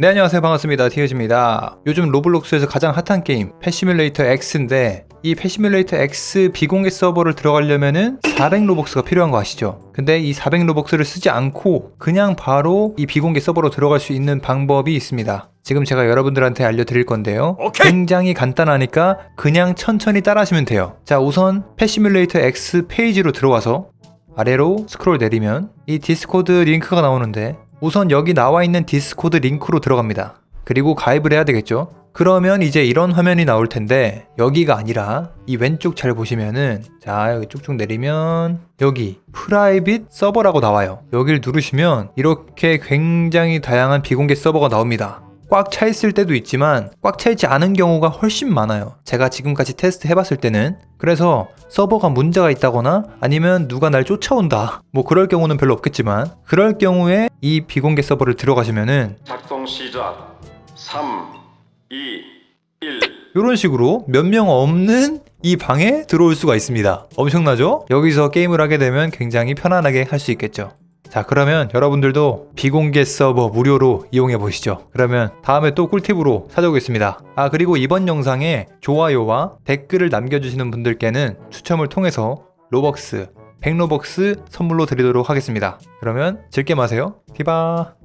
네 안녕하세요. 반갑습니다. 티어즈입니다. 요즘 로블록스에서 가장 핫한 게임 패시뮬레이터 X인데 이 패시뮬레이터 X 비공개 서버를 들어가려면은 400 로벅스가 필요한 거 아시죠? 근데 이 400 로벅스를 쓰지 않고 그냥 바로 이 비공개 서버로 들어갈 수 있는 방법이 있습니다. 지금 제가 여러분들한테 알려드릴 건데요. 오케이. 굉장히 간단하니까 그냥 천천히 따라 하시면 돼요. 자 우선 패시뮬레이터 X 페이지로 들어와서 아래로 스크롤 내리면 이 디스코드 링크가 나오는데 우선 여기 나와 있는 디스코드 링크로 들어갑니다. 그리고 가입을 해야 되겠죠. 그러면 이제 이런 화면이 나올 텐데 여기가 아니라 이 왼쪽 잘 보시면은 자 여기 쭉쭉 내리면 여기 프라이빗 서버라고 나와요. 여길 누르시면 이렇게 굉장히 다양한 비공개 서버가 나옵니다. 꽉 차 있을 때도 있지만 꽉 차 있지 않은 경우가 훨씬 많아요. 제가 지금까지 테스트 해봤을 때는 그래서 서버가 문제가 있다거나 아니면 누가 날 쫓아온다 뭐 그럴 경우는 별로 없겠지만 그럴 경우에 이 비공개 서버를 들어가시면은 작동 시작. 3, 2, 1. 이런 식으로 몇 명 없는 이 방에 들어올 수가 있습니다. 엄청나죠? 여기서 게임을 하게 되면 굉장히 편안하게 할 수 있겠죠. 자, 그러면 여러분들도 비공개 서버 무료로 이용해 보시죠. 그러면 다음에 또 꿀팁으로 찾아오겠습니다. 아, 그리고 이번 영상에 좋아요와 댓글을 남겨주시는 분들께는 추첨을 통해서 로벅스, 100로벅스 선물로 드리도록 하겠습니다. 그러면 즐게 마세요. 티바.